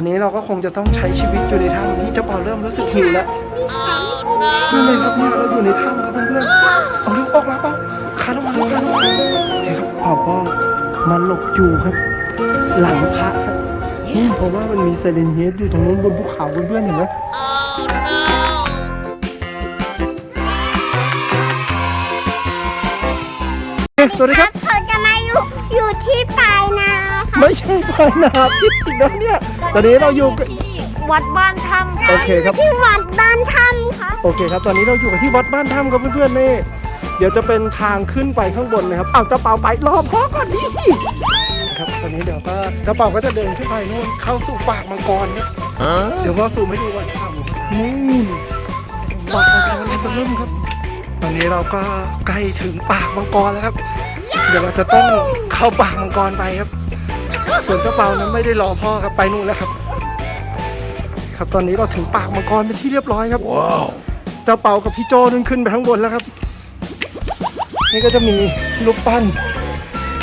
วันนี้เราก็คงจะต้องใช้ชีวิตอยู่ในถ้ำที่เจ้าเปาเริ่มรู้สึกหิวแล้วนี่เลยครับเนี่ยเราอยู่ในถ้ำครับเพื่อนๆเอาเร็วออกมาเปล่าคานออกมาเร็วคานออกมาโอเคครับเปาก็มาหลบอยู่ครับ หลังพระครับอืมเพราะว่ามันมีไซเลนเฮดอยู่ตรงนู้นบนภูเขาเพื่อนๆเห็นไหมเอ๊ะสวัสดีครับเขาจะมาอยู่อยู่ที่ปลายนาค่ะ ไม่ใช่ปลายนาพิษอีกแล้วเนี่ย ตอนนี้เราอยู่กันที่วัดบ้านถ้ำโอเคครับ ที่วัดบ้านถ้ำค่ะ โอเคครับ ตอนนี้เราอยู่กันที่วัดบ้านถ้ำครับเพื่อนๆนี่ เดี๋ยวจะเป็นทางขึ้นไปข้างบนนะครับอ้าวเจ้าเป่าไปรอพ่อก่อนดิครับ ตอนนี้เดี๋ยวก็เจ้าเป่าก็จะเดินขึ้นไปนู่นเข้าสู่ปากมังกรครับเดี๋ยวพ่อซูมให้ดูก่อนครับนี่ปากมังกรมันเริ่มครับ ตอนนี้เราก็ใกล้ถึงปากมังกรแล้วครับ เดี๋ยวเราจะต้องเข้าปากมังกรไปครับ ส่วนเจ้าเปานั้นไม่ได้รอพ่อครับไปนู่นแล้วครับ ครับตอนนี้เราถึงปากมังกรเป็นที่เรียบร้อยครับเจ้าเปากับพี่โจนึงขึ้นไปข้างบนแล้วครับ นี่ก็จะมีรูปปั้น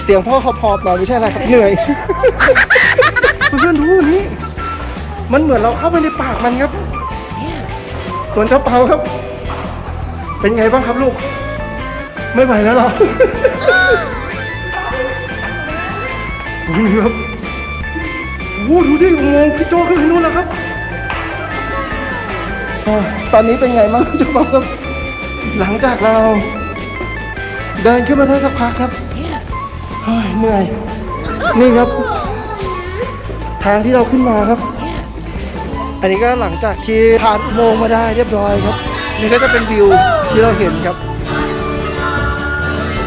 เสียงพ่อหอบๆหน่อยไม่ใช่อะไรครับเหนื่อยเพื่อนๆดูนี่มันเหมือนเราเข้าไปในปากมันครับ ส่วนเจ้าเปาครับ เป็นไงบ้างครับลูก ไม่ไหวแล้วเหรอนี่ ครับโอ้โหดูดิงงพี่โจขึ้นไปนู่นแล้วครับอ่าตอนนี้เป็นไงบ้างพี่เจ้าบอกครับ หลังจากเรา เดินขึ้นมาได้สักพักครับเฮ้ยเหนื่อย นี่ครับ ทางที่เราขึ้นมาครับ อันนี้ก็หลังจากที่ผ่านอุโมงค์มาได้เรียบร้อยครับ นี่ก็จะเป็นวิวที่เราเห็นครับ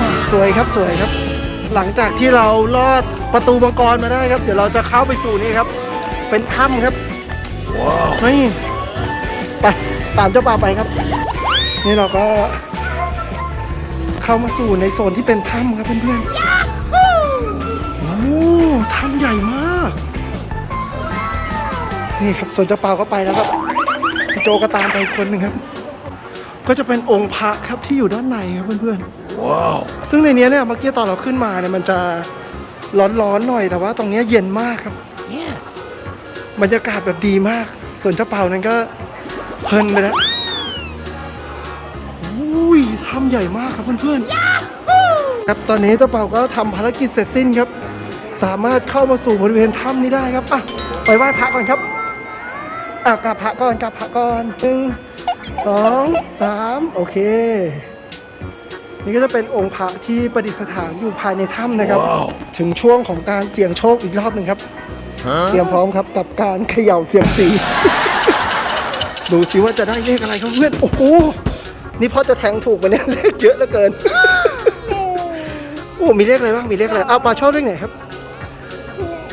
อ่าสวยครับสวยครับ หลังจากที่เราลอดประตูมังกรมาได้ครับ เดี๋ยวเราจะเข้าไปสู่นี่ครับ เป็นถ้ำครับนี่ไปตามเจ้าปลาไปครับ นี่เราก็ เข้ามาสู่ในโซนที่เป็นถ้ำครับเพื่อนๆโอ้ถ้ำใหญ่มาก นี่ครับส่วนเจ้าปลาก็ไปแล้วครับพี่โจก็ตามไปอีกคนหนึ่งครับ ก็จะเป็นองค์พระครับที่อยู่ด้านในครับเพื่อนๆ ว้าวซึ่งในเนี้ยเนี่ยเมื่อกี้ตอนเราขึ้นมาเนี่ยมันจะร้อนๆหน่อยแต่ว่าตรงเนี้ยเย็นมากครับบรรยากาศแบบดีมาก ส่วนเจ้าเป่านั้นก็เพลินไปแล้วอุ้ยทำใหญ่มากครับเพื่อนๆครับตอนนี้เจ้าเป่าก็ทำภารกิจเสร็จสิ้นครับ สามารถเข้ามาสู่บริเวณถ้ำนี้ได้ครับอะไปไหว้พระก่อนครับอะกราบพระก่อนกราบพระก่อนหนึ่งสองสามโอเค นี่ก็จะเป็นองค์พระที่ประดิษฐานอยู่ภายในถ้ำนะครับ ถึงช่วงของการเสี่ยงโชคอีกรอบหนึ่งครับ เตรียมพร้อมครับกับการเขย่าเสียมซีดูสิว่าจะได้เลขอะไรครับเพื่อน โอ้โห นี่พ่อจะแทงถูกไหมเนี่ยเลขเยอะเหลือเกิน โอ้ มีเลขอะไรบ้าง มีเลขอะไร เอาปลาชอบเลขไหนครับ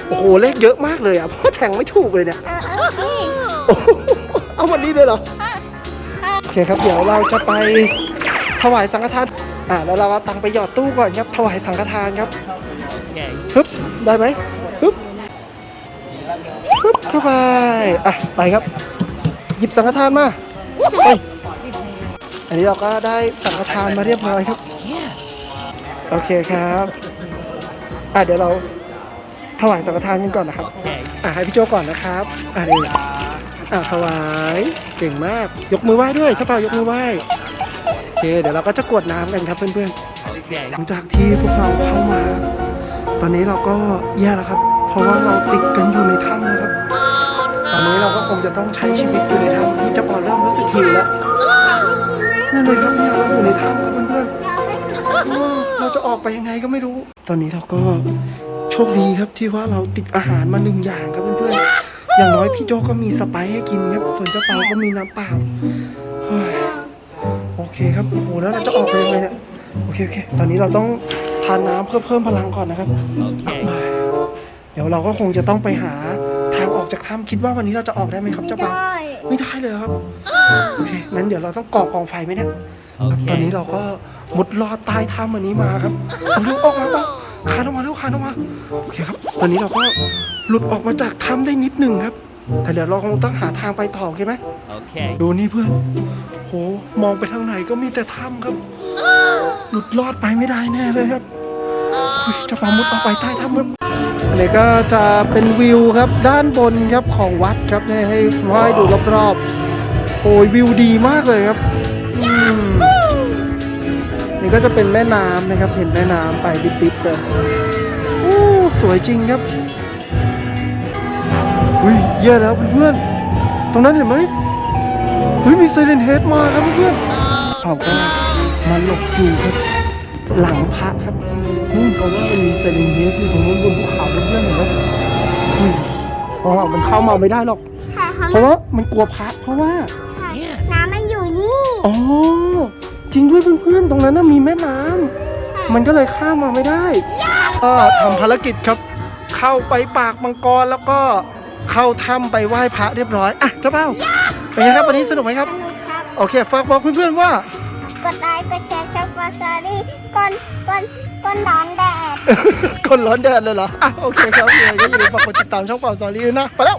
โอ้โห เลขเยอะมากเลยอะพ่อแทงไม่ถูกเลยเนี่ยโอ้โหเอาวันนี้เลยเหรอ โอเคครับ เดี๋ยวเราจะไปถวายสังฆทาน อ่าแล้วเราเอาตังค์ไปหยอดตู้ก่อนครับถวายสังฆทานครับฮึบได้ไหมฮึบปึ๊บเข้าไปอะไปครับ หยิบสังฆทานมาไปอันนี้เราก็ได้สังฆทานมาเรียบร้อยครับ โอเคครับอะเดี๋ยวเราถวายสังฆทานกันก่อนนะครับอะให้พี่โจก่อนนะครับอะนี่อะถวายเก่งมาก ยกมือไหว้ด้วยเจ้าเป่ายกมือไหว้โอ เคเดี๋ยวเราก็จะกรวดน้ำกันครับเพื่อนๆ หลังจากที่พวกเราเข้ามา ตอนนี้เราก็แย่แล้วครับ เพราะว่าเราติดกันอยู่ในถ้ำนะครับ ตอนนี้เราก็คงจะต้องใช้ชีวิตอยู่ในถ้ำที่เจะปอเริ่มรู้สึกหิวแล้วนั่นเลยครับเนี่ยเราอยู่ในถ้ำครับเพื่อนๆเออเราจะออกไปยังไงก็ไม่รู้ ตอนนี้เราก็โชคดีครับที่ว่าเราติดอาหารมาหนึ่งอย่างครับเพื่อนๆอย่างน้อยพี่โจก็มีสไปซ์ให้กินครับ ส่วนเจ้าเปาก็มีน้ำเปล่า เฮ้ยโอเคครับโอ้โหแล้วเราจะออกไปยังไงเนี่ยโอเคโอเคตอนนี้เราต้องทานน้ำเพื่อเพิ่มพลังก่อนนะครับเดี๋ยวเราก็คงจะต้องไปหาทางออกจากถ้ำคิดว่าวันนี้เราจะออกได้ไหมครับเจ้าปาได้ไม่ได้เลยครับโอเคงั้นเดี๋ยวเราต้องก่อกองไฟไหมเนี่ยตอนนี้เราก็มุดลอดใต้ถ้ำอันนี้มาครับเอาเร็วออกมาปะคานออกมาเร็วคานออกมาโอเคครับ ตอนนี้เราก็หลุดออกมาจากถ้ำได้นิดหนึ่งครับ แต่เดี๋ยวเราคงต้องหาทางไปต่อโอเคไหม Okay. ดูนี่เพื่อน โห มองไปทางไหนก็มีแต่ถ้ำครับ หลุดรอดไปไม่ได้แน่เลยครับอุ๊ยเจะปามุดออกไปใต้ถ้ำครับอันนี้ก็จะเป็นวิวครับด้านบนครับของวัดครับให้ให้ให้ดูรอบๆ โอ้ยวิวดีมากเลยครับอืมนี่ก็จะเป็นแม่น้ำนะครับ เห็นแม่น้ำไปดิบๆเลยโอ้สวยจริงครับ อุ้ยเยี่ยแล้วเพื่อนๆตรงนั้นเห็นไหมเฮ้ยมีไซเรนเฮดมาครับเพื่อนๆเอาก็มันหลบอยู่ครับ หลังพระครับนู่นเขาว่ามันมีไซเรนเฮดอยู่ตรงนู้นบนภูเขาเพื่อนๆเห็นไหมอืมอ๋อมันเข้ามาไม่ได้หรอกใช่ค่ะเพราะว่ามันกลัวพระเพราะว่าใช่น้ำมันอยู่นี่อ๋อจริงด้วยเพื่อนๆตรงนั้นน่ะมีแม่น้ำมันก็เลยข้ามมาไม่ได้ก็ทำภารกิจครับ เข้าไปปากมังกรแล้วก็ เข้าถ้ำไปไหว้พระเรียบร้อย อะเจ้าเป้าเป็นไงครับวันนี้สนุกไหมครับ สนุกครับ โอเคฝากบอกเพื่อนๆว่า กดไลค์กดแชร์ช่องวาซารีก่อนก่อนก่อนร้อนแดด คนร้อนแดดเลยเหรอ อะโอเคครับยังไงก็อย่าลืมฝากกดติดตามช่องเป่าซอรี่ด้วยนะ ไปแล้ว